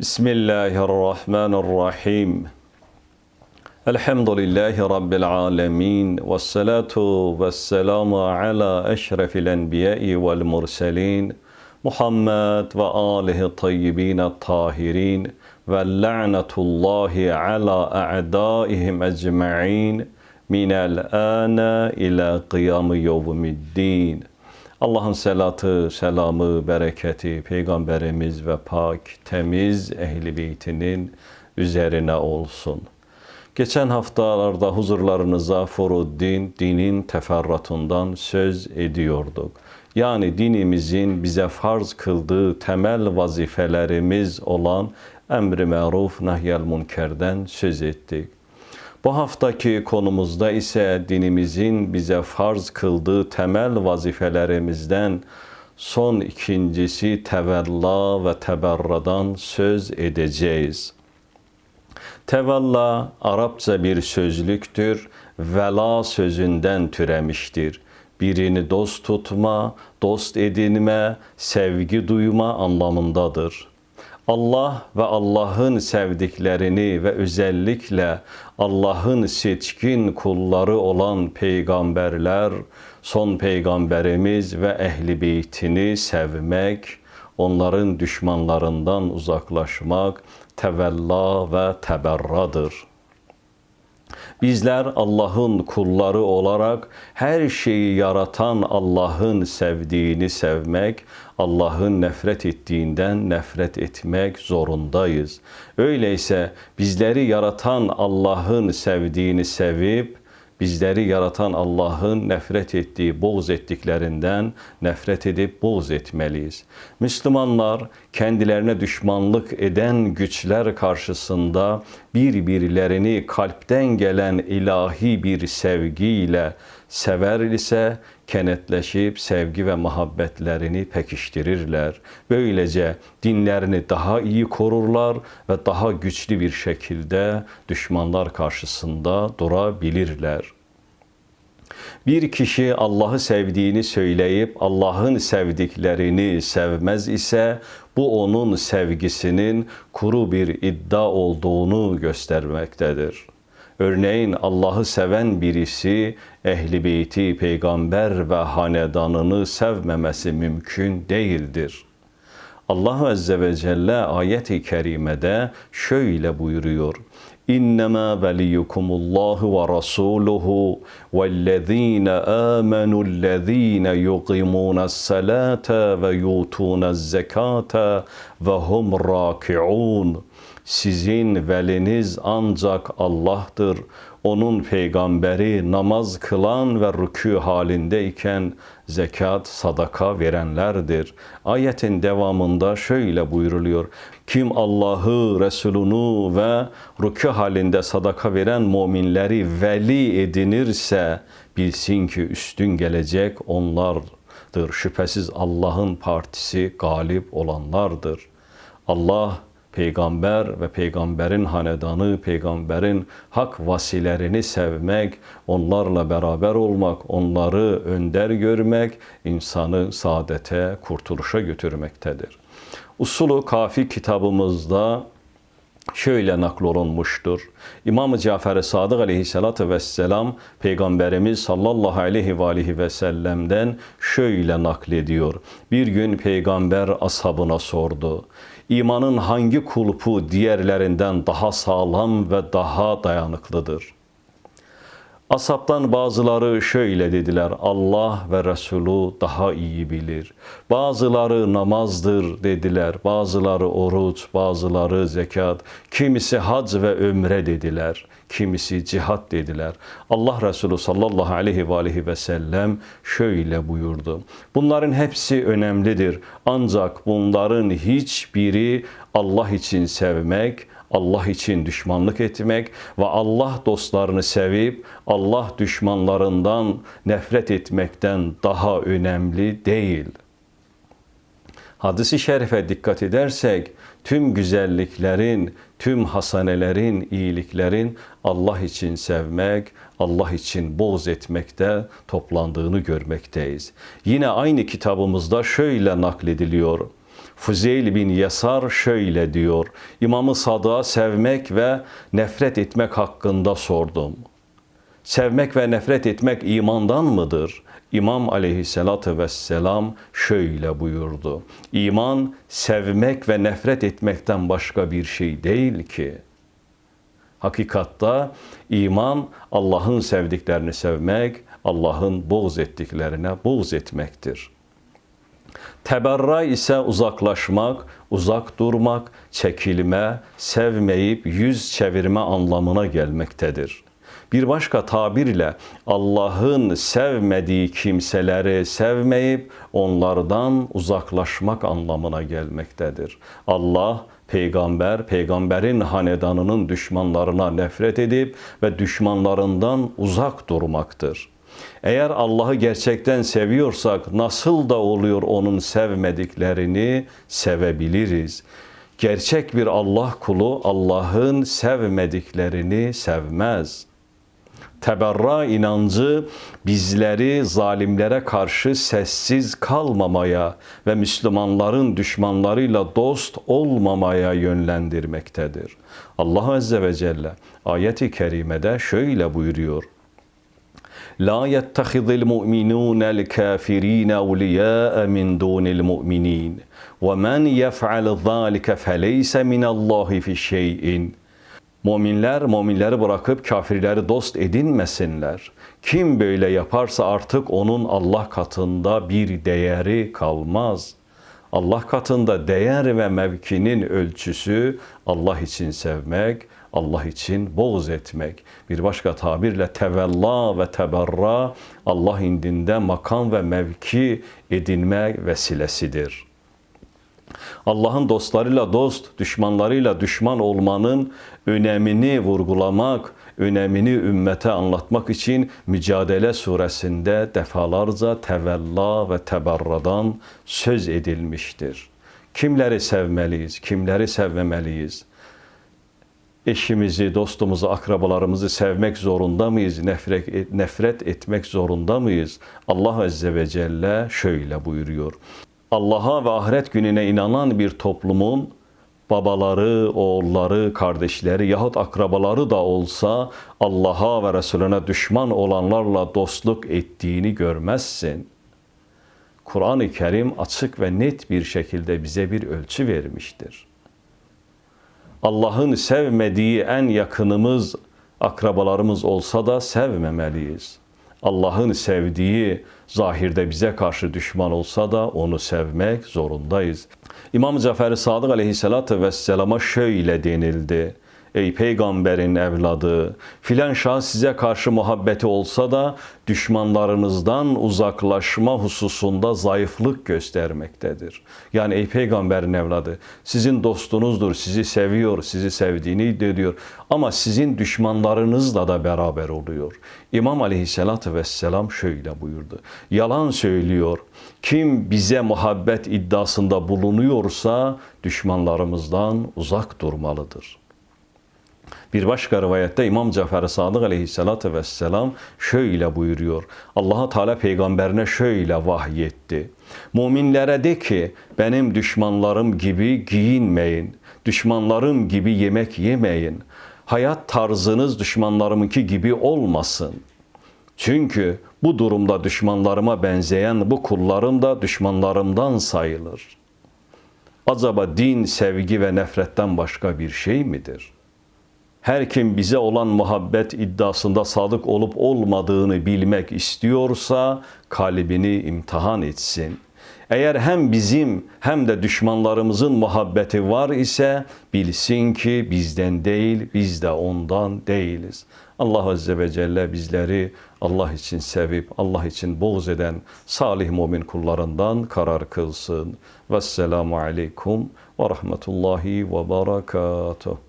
بسم الله الرحمن الرحيم الحمد لله رب العالمين والصلاة والسلام على أشرف الأنبياء والمرسلين محمد وآله الطيبين الطاهرين واللعنة الله على أعدائهم أجمعين من الآن إلى قيام يوم الدين Allah'ın selatı, selamı, bereketi Peygamberimiz ve pak, temiz ehli beytinin üzerine olsun. Geçen haftalarda huzurlarınıza Furuddin, dinin teferruatından söz ediyorduk. Yani dinimizin bize farz kıldığı temel vazifelerimiz olan emri maruf nahyel münkerden söz ettik. Bu haftaki konumuzda ise dinimizin bize farz kıldığı temel vazifelerimizden son ikincisi tevella ve teberradan söz edeceğiz. Tevella Arapça bir sözlüktür. Vela sözünden türemiştir. Birini dost tutma, dost edinme, sevgi duyma anlamındadır. Allah ve Allah'ın sevdiklerini ve özellikle Allah'ın seçkin kulları olan peygamberler, son peygamberimiz ve ehli beytini sevmek, onların düşmanlarından uzaklaşmak tevella ve teberradır. Bizler Allah'ın kulları olarak her şeyi yaratan Allah'ın sevdiğini sevmek, Allah'ın nefret ettiğinden nefret etmek zorundayız. Öyleyse bizleri yaratan Allah'ın sevdiğini sevip bizleri yaratan Allah'ın nefret ettiği, boğz ettiklerinden nefret edip boğz etmeliyiz. Müslümanlar kendilerine düşmanlık eden güçler karşısında birbirlerini kalpten gelen ilahi bir sevgiyle sever ise kenetleşip sevgi ve muhabbetlerini pekiştirirler. Böylece dinlerini daha iyi korurlar ve daha güçlü bir şekilde düşmanlar karşısında durabilirler. Bir kişi Allah'ı sevdiğini söyleyip Allah'ın sevdiklerini sevmez ise bu onun sevgisinin kuru bir iddia olduğunu göstermektedir. Örneğin Allah'ı seven birisi ehli beyti, peygamber ve hanedanını sevmemesi mümkün değildir. Allah Azze ve Celle ayet-i kerimede şöyle buyuruyor. İnnemâ veliyukumullahu ve rasuluhu vellezîne âmenûllezîne yuqimûne's-salâte ve yûtûne's-zekâte ve hum râki'ûn. Sizin veliniz ancak Allah'tır. Onun peygamberi namaz kılan ve rükû halindeyken zekat, sadaka verenlerdir. Ayetin devamında şöyle buyruluyor. Kim Allah'ı, Resulünü ve rükû halinde sadaka veren müminleri veli edinirse bilsin ki üstün gelecek onlardır. Şüphesiz Allah'ın partisi galip olanlardır. Allah peygamber ve peygamberin hanedanı, peygamberin hak vasilerini sevmek, onlarla beraber olmak, onları önder görmek insanı saadete, kurtuluşa götürmektedir. Usulu Kafi kitabımızda şöyle naklolunmuştur. İmam-ı Cafer-i Sadık aleyhissalatü vesselam Peygamberimiz sallallahu aleyhi ve aleyhi ve sellem'den şöyle naklediyor. Bir gün peygamber ashabına sordu. İmanın hangi kulpu diğerlerinden daha sağlam ve daha dayanıklıdır? Asaptan bazıları şöyle dediler. Allah ve Resulü daha iyi bilir. Bazıları namazdır dediler. Bazıları oruç, bazıları zekat. Kimisi hac ve ömre dediler. Kimisi cihat dediler. Allah Resulü sallallahu aleyhi ve aleyhi ve sellem şöyle buyurdu. Bunların hepsi önemlidir. Ancak bunların hiçbiri Allah için sevmek, Allah için düşmanlık etmek ve Allah dostlarını sevip Allah düşmanlarından nefret etmekten daha önemli değil. Hadisi şerife dikkat edersek tüm güzelliklerin, tüm hasanelerin, iyiliklerin Allah için sevmek, Allah için boz etmekte toplandığını görmekteyiz. Yine aynı kitabımızda şöyle naklediliyor. Fuzeyl bin Yesar şöyle diyor. İmamı Sadık'a sevmek ve nefret etmek hakkında sordum. Sevmek ve nefret etmek imandan mıdır? İmam aleyhissalatü vesselam şöyle buyurdu. İman sevmek ve nefret etmekten başka bir şey değil ki. Hakikatta iman Allah'ın sevdiklerini sevmek, Allah'ın boğz ettiklerine boğz etmektir. Teberra ise uzaklaşmak, uzak durmak, çekilme, sevmeyip yüz çevirme anlamına gelmektedir. Bir başka tabirle Allah'ın sevmediği kimseleri sevmeyip onlardan uzaklaşmak anlamına gelmektedir. Allah peygamber, peygamberin hanedanının düşmanlarına nefret edip ve düşmanlarından uzak durmaktır. Eğer Allah'ı gerçekten seviyorsak nasıl da oluyor onun sevmediklerini sevebiliriz. Gerçek bir Allah kulu Allah'ın sevmediklerini sevmez. Teberra inancı bizleri zalimlere karşı sessiz kalmamaya ve Müslümanların düşmanlarıyla dost olmamaya yönlendirmektedir. Allah Azze ve Celle ayeti kerimede şöyle buyuruyor. La yettehidil mu'minunel kafirin evliya min dunil mu'minin ve men yef'al zalike feleyse minallahi fi şey'in. Müminler müminleri bırakıp kafirleri dost edinmesinler. Kim böyle yaparsa artık onun Allah katında bir değeri kalmaz. Allah katında değer ve mevkinin ölçüsü Allah için sevmek, Allah için boğz etmek. Bir başka tabirle tevella ve teberra Allah indinde makam ve mevki edinme vesilesidir. Allah'ın dostlarıyla dost, düşmanlarıyla düşman olmanın önemini vurgulamak, önemini ümmete anlatmak için Mücadele suresinde defalarca tevella ve teberradan söz edilmiştir. Kimleri sevmeliyiz, kimleri sevmemeliyiz? Eşimizi, dostumuzu, akrabalarımızı sevmek zorunda mıyız? Nefret, nefret etmek zorunda mıyız? Allah Azze ve Celle şöyle buyuruyor. Allah'a ve ahiret gününe inanan bir toplumun babaları, oğulları, kardeşleri yahut akrabaları da olsa Allah'a ve Resulüne düşman olanlarla dostluk ettiğini görmezsin. Kur'an-ı Kerim açık ve net bir şekilde bize bir ölçü vermiştir. Allah'ın sevmediği en yakınımız, akrabalarımız olsa da sevmemeliyiz. Allah'ın sevdiği zahirde bize karşı düşman olsa da onu sevmek zorundayız. İmam Cafer-i Sadık aleyhissalatü vesselama şöyle denildi. Ey peygamberin evladı, filan şah size karşı muhabbeti olsa da düşmanlarınızdan uzaklaşma hususunda zayıflık göstermektedir. Yani ey peygamberin evladı, sizin dostunuzdur, sizi seviyor, sizi sevdiğini iddia. Ama sizin düşmanlarınızla da beraber oluyor. İmam aleyhissalatü vesselam şöyle buyurdu. Yalan söylüyor. Kim bize muhabbet iddiasında bulunuyorsa düşmanlarımızdan uzak durmalıdır.'' Bir başka rivayette İmam Cafer Sadık aleyhissalatü vesselam şöyle buyuruyor. allah Teala peygamberine şöyle vahyetti. Müminlere de ki benim düşmanlarım gibi giyinmeyin. Düşmanlarım gibi yemek yemeyin. Hayat tarzınız düşmanlarımınki gibi olmasın. Çünkü bu durumda düşmanlarıma benzeyen bu kullarım da düşmanlarımdan sayılır. Acaba din, sevgi ve nefretten başka bir şey midir?'' Her kim bize olan muhabbet iddiasında sadık olup olmadığını bilmek istiyorsa kalbini imtihan etsin. Eğer hem bizim hem de düşmanlarımızın muhabbeti var ise bilsin ki bizden değil, biz de ondan değiliz. Allah Azze ve Celle bizleri Allah için sevip Allah için boğz eden salih mümin kullarından karar kılsın. Vesselamu aleyküm ve rahmetullahi ve berekatuhu.